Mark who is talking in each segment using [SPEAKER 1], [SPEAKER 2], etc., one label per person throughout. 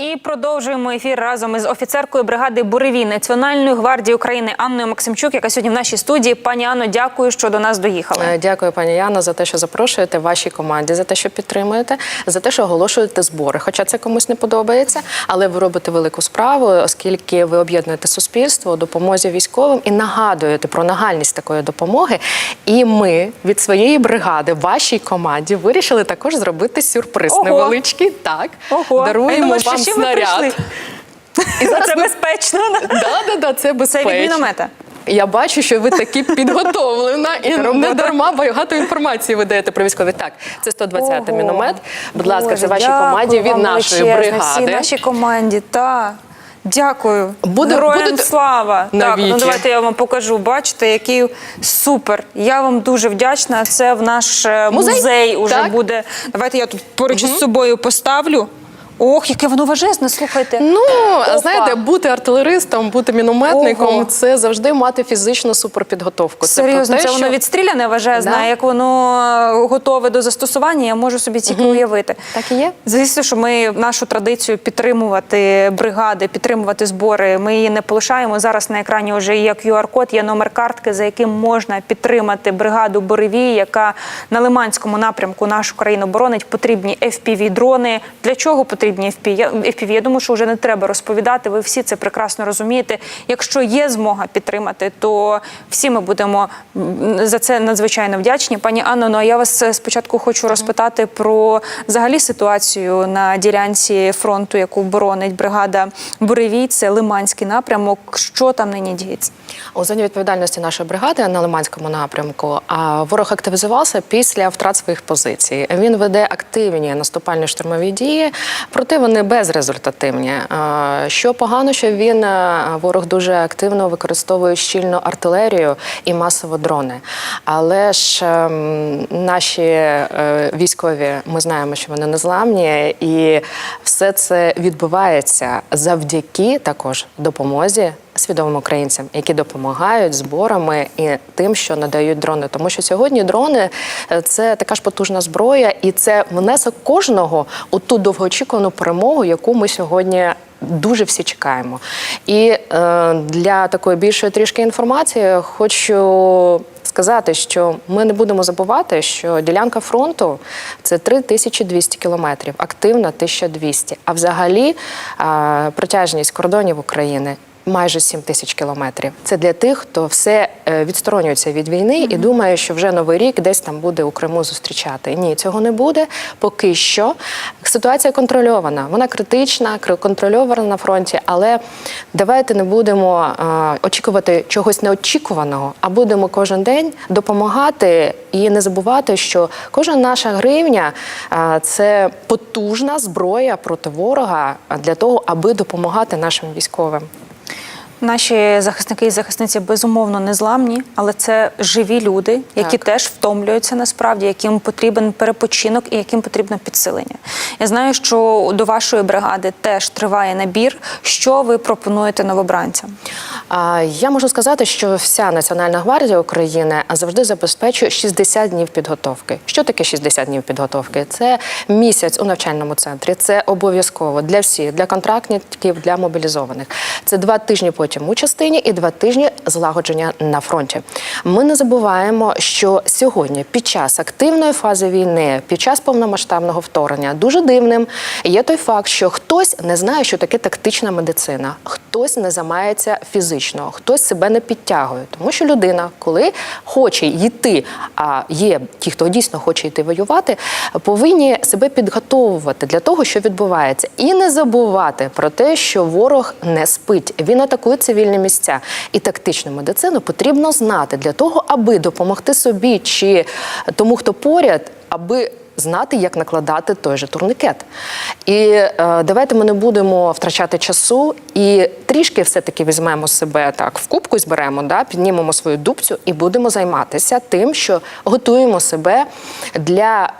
[SPEAKER 1] І продовжуємо ефір разом із офіцеркою бригади Буревій Національної гвардії України Анною Максимчук, яка сьогодні в нашій студії. Пані Анно, дякую, що до нас доїхали.
[SPEAKER 2] Е, Дякую, пані Яна, за те, що запрошуєте вашій команді, за те, що підтримуєте, за те, що оголошуєте збори. Хоча це комусь не подобається, але ви робите велику справу, оскільки ви об'єднуєте суспільство у допомозі військовим і нагадуєте про нагальність такої допомоги. І ми від своєї бригади, вашій команді, вирішили також зробити сюрприз
[SPEAKER 1] Ого.
[SPEAKER 2] невеличкий. Так,
[SPEAKER 1] Ого,
[SPEAKER 2] даруємо вам снаряд.
[SPEAKER 1] прийшли?
[SPEAKER 2] І зараз
[SPEAKER 1] Це
[SPEAKER 2] ми-
[SPEAKER 1] безпечно.
[SPEAKER 2] Да, да, да, це
[SPEAKER 1] Це від міномета.
[SPEAKER 2] Я бачу, що ви такі підготовлена і не дарма багато інформації ви даєте про військові. Так, це 120-й міномет. Будь ласка, це вашій команді від нашої бригади.
[SPEAKER 1] Всій нашій команді, та. Дякую.
[SPEAKER 2] Буде-
[SPEAKER 1] Героям
[SPEAKER 2] будете-
[SPEAKER 1] слава. Так, ну давайте я вам покажу. Бачите, який супер. Я вам дуже вдячна. Це в наш е,
[SPEAKER 2] Музей?
[SPEAKER 1] музей, уже
[SPEAKER 2] Так.
[SPEAKER 1] буде. Давайте я тут поруч із собою поставлю. Ох, яке воно важезне, слухайте.
[SPEAKER 2] Ну,
[SPEAKER 1] Опа.
[SPEAKER 2] знаєте, бути артилеристом, бути мінометником
[SPEAKER 1] Ого.
[SPEAKER 2] це завжди мати фізичну суперпідготовку.
[SPEAKER 1] Серйозно,
[SPEAKER 2] про
[SPEAKER 1] це,
[SPEAKER 2] те,
[SPEAKER 1] воно
[SPEAKER 2] що-
[SPEAKER 1] відстріляне важезне,
[SPEAKER 2] Да.
[SPEAKER 1] а як воно е, готове до застосування, я можу собі тільки уявити.
[SPEAKER 2] Так і є.
[SPEAKER 1] Звісно, що ми нашу традицію підтримувати бригади, підтримувати збори. Ми її не полишаємо. Зараз на екрані вже є QR-код, є номер картки, за яким можна підтримати бригаду Боревій, яка на Лиманському напрямку нашу країну боронить. Потрібні FPV-дрони. Для чого потрібні Я- FPV? Я думаю, що вже не треба розповідати. Ви всі це прекрасно розумієте. Якщо є змога підтримати, то всі ми будемо за це надзвичайно вдячні. Пані Анно, ну а я вас е, спочатку хочу розпитати про взагалі ситуацію на ділянці фронту, яку боронить бригада Буревій. Це Лиманський напрямок. Що там нині діється?
[SPEAKER 2] У зоні відповідальності нашої бригади на Лиманському напрямку. А ворог активізувався після втрат своїх позицій. Він веде активні наступальні штурмові дії, проте вони безрезультативні. Що погано, що він ворог дуже активно використовує щільну артилерію і масово дрони. Але ж ем, наші е, військові, ми знаємо, що вони незламні, і все це відбувається завдяки також допомозі свідомим українцям, які допомагають зборами і тим, що надають дрони. Тому що сьогодні дрони е, це така ж потужна зброя, і це внесок кожного у ту довгоочікувану перемогу, яку ми сьогодні. Дуже всі чекаємо. І е, для такої більшої трішки інформації хочу сказати, що ми не будемо забувати, що ділянка фронту це 3200 кілометрів, активна 1200. А взагалі е, протяжність кордонів України майже 7 тисяч кілометрів. Це для тих, хто все е, відсторонюється від війни і думає, що вже новий рік десь там буде у Криму зустрічати. Ні, цього не буде. Поки що ситуація контрольована. Вона критична, кр- контрольована на фронті, але давайте не будемо е, очікувати чогось неочікуваного, а будемо кожен день допомагати і не забувати, що кожна наша гривня е, це потужна зброя проти ворога для того, аби допомагати нашим військовим.
[SPEAKER 1] Наші захисники і захисниці безумовно незламні, але це живі люди, які
[SPEAKER 2] Так.
[SPEAKER 1] теж втомлюються насправді, яким потрібен перепочинок і яким потрібно підсилення. Я знаю, що до вашої бригади теж триває набір. Що ви пропонуєте новобранцям?
[SPEAKER 2] Я можу сказати, що вся Національна гвардія України завжди забезпечує 60 днів підготовки. Що таке 60 днів підготовки? Це місяць у навчальному центрі. Це обов'язково для всіх, для контрактників, для мобілізованих. Це два тижні потім у частині і два тижні злагодження на фронті. Ми не забуваємо, що сьогодні, під час активної фази війни, під час повномасштабного вторгнення, дуже дивним є той факт, що хтось не знає, що таке тактична медицина, хтось не займається фізично, хтось себе не підтягує. Тому що людина, коли хоче йти, а є ті, хто дійсно хоче йти воювати, повинні себе підготовувати для того, що відбувається, і не забувати про те, що ворог не спить. Він атакує цивільні місця. І тактичну медицину потрібно знати для того, аби допомогти собі чи тому, хто поряд, аби знати, як накладати той же турникет. І е, давайте ми не будемо втрачати часу і трішки все-таки візьмемо себе так в кубку, зберемо, да, піднімемо свою дубцю і будемо займатися тим, що готуємо себе для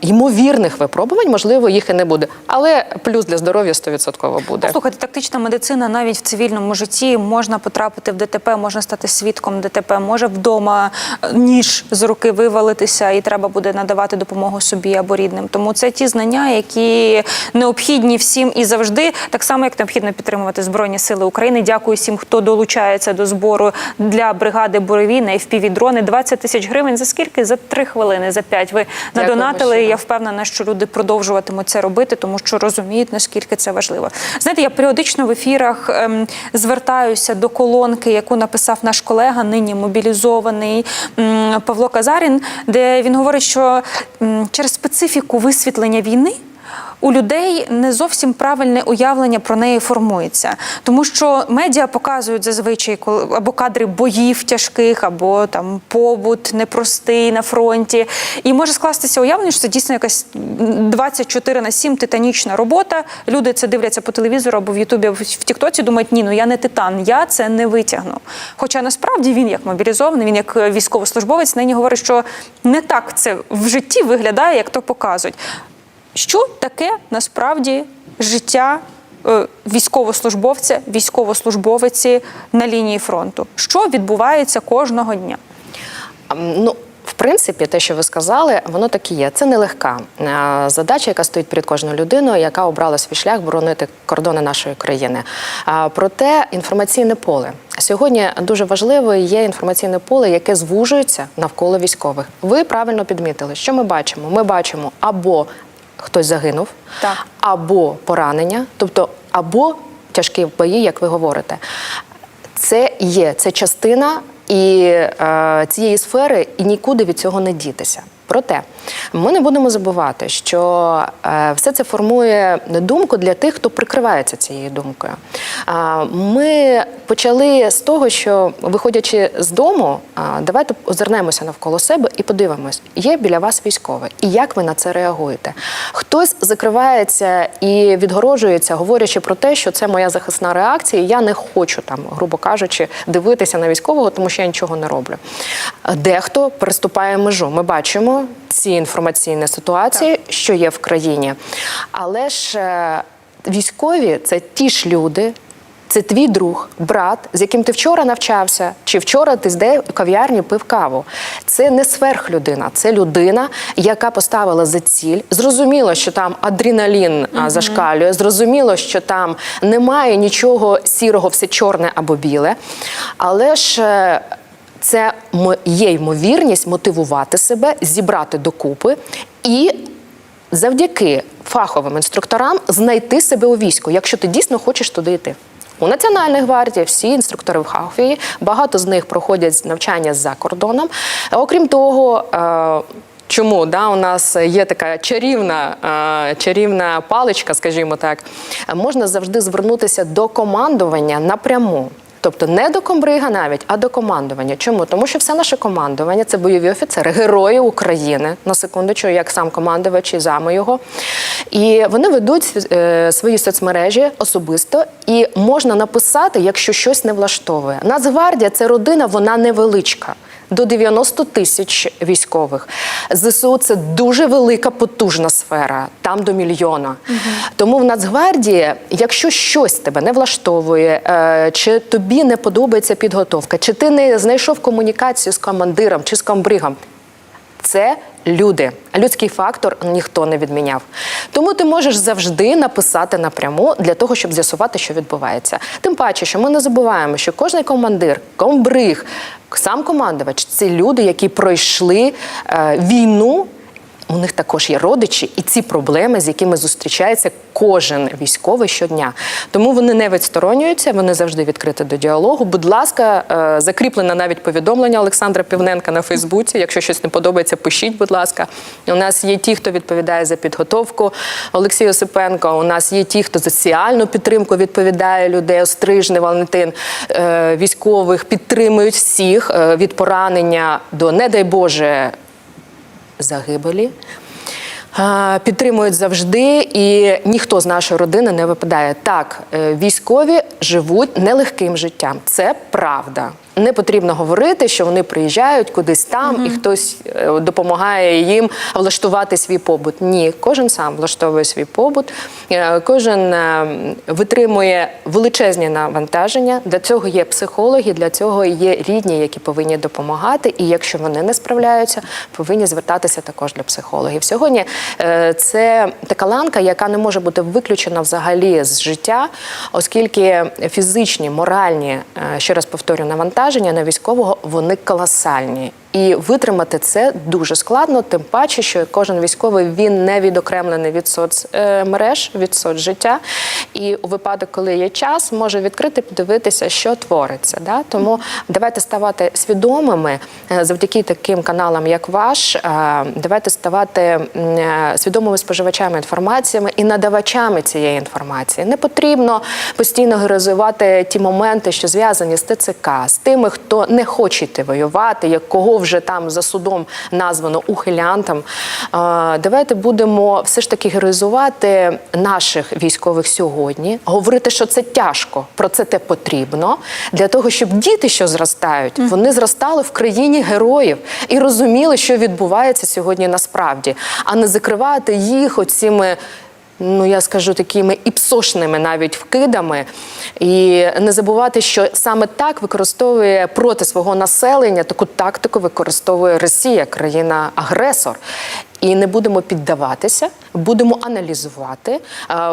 [SPEAKER 2] е, ймовірних випробувань. Можливо, їх і не буде, але плюс для здоров'я 100% буде.
[SPEAKER 1] Слухайте, тактична медицина навіть в цивільному житті можна потрапити в ДТП, можна стати свідком ДТП, може вдома е, ніж з руки вивалитися, і треба буде надавати допомогу собі або рідним. Тому це ті знання, які необхідні всім і завжди, так само як необхідно підтримувати збройні сили України. Дякую всім, хто долучається до збору для бригади Буревій на fpv дрони 20 тисяч гривень. За скільки? За три хвилини, за п'ять. Ви надонатили. Я впевнена, що люди продовжуватимуть це робити, тому що розуміють, наскільки це важливо. Знаєте, я періодично в ефірах ем, звертаюся до колонки, яку написав наш колега, нині мобілізований м, Павло Казарін, де він говорить, що м, через специфіку висвітлення війни. У людей не зовсім правильне уявлення про неї формується, тому що медіа показують зазвичай або кадри боїв тяжких, або там побут непростий на фронті. І може скластися уявлення, що це дійсно якась 24 на 7 титанічна робота. Люди це дивляться по телевізору або в Ютубі, в Тіктоці. Думають, ні, ну я не титан, я це не витягну. Хоча насправді він як мобілізований, він як військовослужбовець нині говорить, що не так це в житті виглядає, як то показують. Що таке насправді життя е, військовослужбовця, військовослужбовиці на лінії фронту? Що відбувається кожного дня?
[SPEAKER 2] Ну, в принципі, те, що ви сказали, воно так і є. Це нелегка е, задача, яка стоїть перед кожною людиною, яка обрала свій шлях боронити кордони нашої країни. Проте інформаційне поле сьогодні дуже важливо є інформаційне поле, яке звужується навколо військових. Ви правильно підмітили, що ми бачимо? Ми бачимо або хтось загинув,
[SPEAKER 1] Так.
[SPEAKER 2] або поранення, тобто або тяжкі бої, як ви говорите. Це є це частина і е, цієї сфери, і нікуди від цього не дітися. Проте ми не будемо забувати, що е, все це формує думку для тих, хто прикривається цією думкою. Ми почали з того, що виходячи з дому, давайте озирнемося навколо себе і подивимось, є біля вас військовий, і як ви на це реагуєте. Хтось закривається і відгороджується, говорячи про те, що це моя захисна реакція. Я не хочу там, грубо кажучи, дивитися на військового, тому що я нічого не роблю. Дехто переступає межу. Ми бачимо ці інформаційні ситуації, що є в країні. Але ж е, військові це ті ж люди. Це твій друг, брат, з яким ти вчора навчався, чи вчора ти де в кав'ярні пив каву. Це не сверхлюдина, це людина, яка поставила за ціль. Зрозуміло, що там адреналін а, зашкалює, зрозуміло, що там немає нічого сірого, все чорне або біле. Але ж. Це є ймовірність мотивувати себе, зібрати докупи і завдяки фаховим інструкторам знайти себе у війську, якщо ти дійсно хочеш туди йти. У Національній гвардії всі інструктори в Хахові, багато з них проходять навчання за кордоном. Окрім того, е, Чому да, у нас є така чарівна, е, чарівна паличка, скажімо так, можна завжди звернутися до командування напряму. Тобто не до комбрига навіть, а до командування. Чому? Тому що все наше командування це бойові офіцери, герої України, на секундочку, як сам командувач і зами його. І вони ведуть е, свої соцмережі особисто, і можна написати, якщо щось не влаштовує. Нацгвардія це родина, вона невеличка. До 90 тисяч військових. ЗСУ це дуже велика потужна сфера, там до мільйона. Тому в Нацгвардії, якщо щось тебе не влаштовує, е, чи тобі не подобається підготовка, чи ти не знайшов комунікацію з командиром чи з комбригом, це люди. Людський фактор ніхто не відміняв. Тому ти можеш завжди написати напряму для того, щоб з'ясувати, що відбувається. Тим паче, що ми не забуваємо, що кожний командир, комбриг, сам командувач це люди, які пройшли е, війну. У них також є родичі, і ці проблеми, з якими зустрічається кожен військовий щодня. Тому вони не відсторонюються, вони завжди відкриті до діалогу. Будь ласка, е, закріплене навіть повідомлення Олександра Півненка на Фейсбуці. Якщо щось не подобається, пишіть, будь ласка. У нас є ті, хто відповідає за підготовку. Олексій Осипенко. У нас є ті, хто за соціальну підтримку відповідає людей. Острижний Валентин е, військових підтримують всіх е, від поранення до, не дай Боже, загибелі. Підтримують завжди, і ніхто з нашої родини не випадає. Так, е, військові живуть нелегким життям. Це правда. Не потрібно говорити, що вони приїжджають кудись там, і хтось е, допомагає їм влаштувати свій побут. Ні, кожен сам влаштовує свій побут, е, кожен е, витримує величезні навантаження. Для цього є психологи, для цього є рідні, які повинні допомагати. І якщо вони не справляються, повинні звертатися також до психологів. Сьогодні це така ланка, яка не може бути виключена взагалі з життя, оскільки фізичні, моральні, ще раз повторю, навантаження на військового вони колосальні. І витримати це дуже складно, тим паче, що кожен військовий він не відокремлений від соцмереж, від соцжиття. І у випадок, коли є час, може відкрити, подивитися, що твориться. Да? Тому давайте ставати свідомими е, завдяки таким каналам, як ваш. е, Давайте ставати е, свідомими споживачами інформації і надавачами цієї інформації. Не потрібно постійно героїзувати ті моменти, що зв'язані з ТЦК, з тими, хто не хоче йти воювати, як кого вже там за судом названо ухилянтом. Е, Давайте будемо все ж таки героїзувати наших військових сьогодні, говорити, що це тяжко, про це те потрібно для того, щоб діти, що зростають, вони зростали в країні героїв і розуміли, що відбувається сьогодні насправді, а не закривати їх оціми. Ну, я скажу такими іпсошними навіть вкидами, і не забувати, що саме так використовує проти свого населення таку тактику використовує Росія, країна-агресор. І не будемо піддаватися, будемо аналізувати,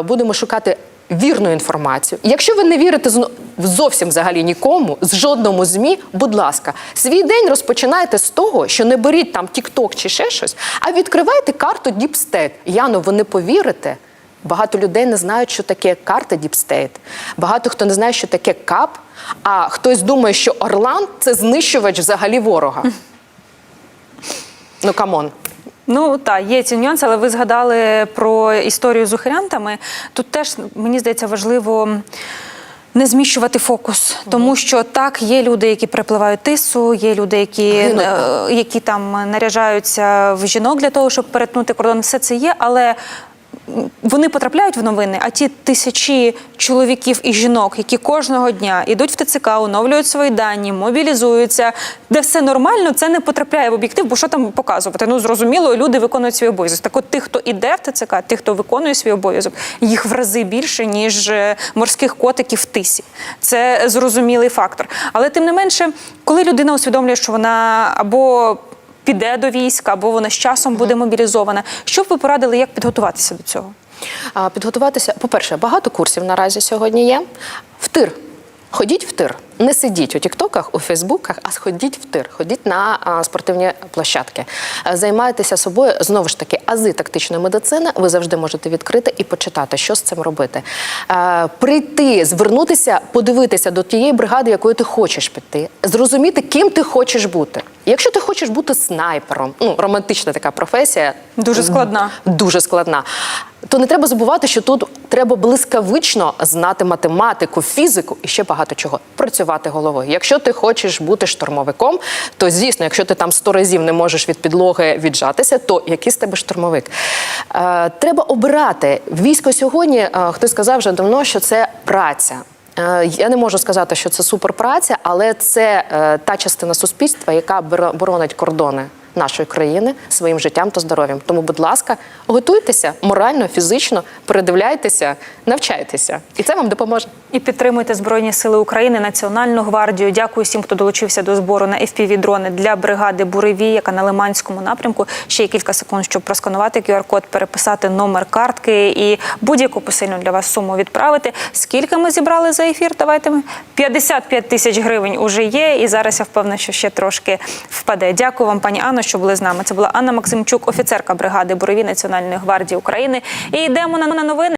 [SPEAKER 2] будемо шукати вірну інформацію. Якщо ви не вірите зовсім взагалі нікому, з жодному змі, будь ласка, свій день розпочинайте з того, що не беріть там TikTok чи ще щось, а відкривайте карту State. Яно, ви не повірите. Багато людей не знають, що таке карта State. Багато хто не знає, що таке КАП, а хтось думає, що Орлан це знищувач взагалі ворога. Ну камон.
[SPEAKER 1] Ну так, є ці нюанси, але ви згадали про історію з ухилянтами. Тут теж мені здається важливо. Не зміщувати фокус, тому що так є люди, які перепливають тису, є люди, які, е, які там наряжаються в жінок для того, щоб перетнути кордон. Все це є, але вони потрапляють в новини. А ті тисячі чоловіків і жінок, які кожного дня йдуть в ТЦК, оновлюють свої дані, мобілізуються, де все нормально, це не потрапляє в об'єктив, бо що там показувати? Ну зрозуміло, люди виконують свій обов'язок. Так от тих, хто іде в ТЦК, тих, хто виконує свій обов'язок, їх в рази більше, ніж е, морських котиків тисі. Це зрозумілий фактор. Але тим не менше, коли людина усвідомлює, що вона або піде до війська, або вона з часом буде мобілізована, що б ви порадили, як підготуватися до цього?
[SPEAKER 2] Підготуватися, по-перше, багато курсів наразі сьогодні є. В тир. Ходіть в тир. Не сидіть у тіктоках, у фейсбуках, а сходіть в тир, ходіть на а, спортивні площадки. Е, Займайтеся собою знову ж таки ази тактичної медицини. Ви завжди можете відкрити і почитати, що з цим робити. Е, Прийти, звернутися, подивитися до тієї бригади, якою ти хочеш піти, зрозуміти, ким ти хочеш бути. Якщо ти хочеш бути снайпером, ну романтична така професія,
[SPEAKER 1] Дуже складна.
[SPEAKER 2] дуже складна. То не треба забувати, що тут треба блискавично знати математику, фізику і ще багато чого. Працювати головою. Якщо ти хочеш бути штурмовиком, то звісно, якщо ти там сто разів не можеш від підлоги віджатися, то який з тебе штурмовик? Е, треба обирати військо сьогодні. Е, хтось сказав вже давно, що це праця. Е, Я не можу сказати, що це суперпраця, але це е, та частина суспільства, яка боронить кордони нашої країни своїм життям та здоров'ям. Тому, будь ласка, готуйтеся морально, фізично, передивляйтеся, навчайтеся, і це вам допоможе.
[SPEAKER 1] І підтримуйте Збройні Сили України, Національну гвардію. Дякую всім, хто долучився до збору на FPV-дрони для бригади Буревій, яка на Лиманському напрямку. Ще є кілька секунд, щоб просканувати QR-код, переписати номер картки і будь-яку посильну для вас суму відправити. Скільки ми зібрали за ефір? Давайте ми 55 тисяч гривень уже є. І зараз я впевнена, що ще трошки впаде. Дякую вам, пані Анно, що були з нами. Це була Анна Максимчук, офіцерка бригади Буревій Національної гвардії України. І йдемо на новини.